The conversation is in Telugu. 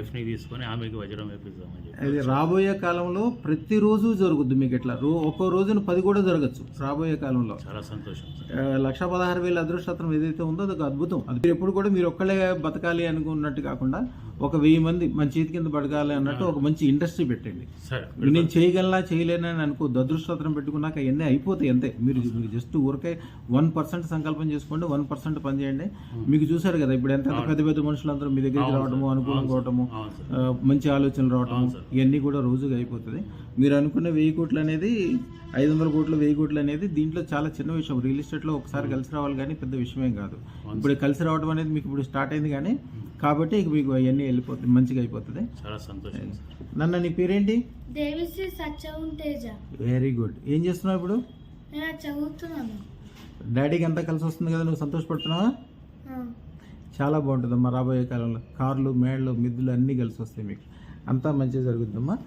వైఫ్ని తీసుకొని ఆమెకి వజ్రం చెప్పి. అది రాబోయే కాలంలో ప్రతిరోజు జరుగుద్ది మీకు ఇట్లా రో ఒక్కో రోజున పది కూడా జరగచ్చు రాబోయే కాలంలో. చాలా సంతోషం సార్. ఆ, లక్ష పదహారు వేల అదృష్టం ఏదైతే ఉందో అది ఒక అద్భుతం. అది మీరు ఎప్పుడు కూడా మీరు ఒక్కళ్ళే బతకాలి అనుకున్నట్టు కాకుండా ఒక వెయ్యి మంది మన చేతి కింద బతకాలి అన్నట్టు ఒక మంచి ఇండస్ట్రీ పెట్టండి. నేను చేయగలనా చేయలేనని అనుకో అదృష్టోత్తరం పెట్టుకున్నాక ఇవన్నీ అయిపోతాయి అంతే. మీరు మీరు జస్ట్ ఊరికే వన్ పర్సెంట్ సంకల్పం చేసుకోండి వన్ పర్సెంట్ పని చేయండి. మీకు చూసారు కదా ఇప్పుడు ఎంత పెద్ద పెద్ద మనుషులందరూ మీ దగ్గరికి రావడము అనుకూలం కావటము మంచి ఆలోచనలు రావటం ఇవన్నీ కూడా రోజుగా అయిపోతుంది. మీరు అనుకున్న వెయ్యి కోట్లు అనేది ఐదు వందల కోట్లు వెయ్యి కోట్లు అనేది దీంట్లో చాలా చిన్న విషయం. రియల్ ఎస్టేట్లో ఒకసారి కలిసి రావాలి కానీ పెద్ద విషయమేం కాదు. ఇప్పుడు కలిసి రావడం అనేది మీకు ఇప్పుడు స్టార్ట్ అయింది కానీ కాబట్టి ఇక మీకు అవన్నీ వెళ్ళిపోతుంది మంచిగా అయిపోతుంది. చాలా సంతోషం నన్న నీ పేరేంటి? దేవిశ్రీ సత్యవం తేజ. వెరీ గుడ్ ఏం చేస్తున్నావు ఇప్పుడు? నేను చదువుతున్నాను. డాడీకి అంతా కలిసి వస్తుంది కదా నువ్వు సంతోషపడుతున్నావా. చాలా బాగుంటుందమ్మా రాబోయే కాలంలో. కార్లు మేళ్ళు మిద్దులు అన్నీ కలిసి వస్తాయి మీకు. అంతా మంచిగా జరుగుతుందమ్మా.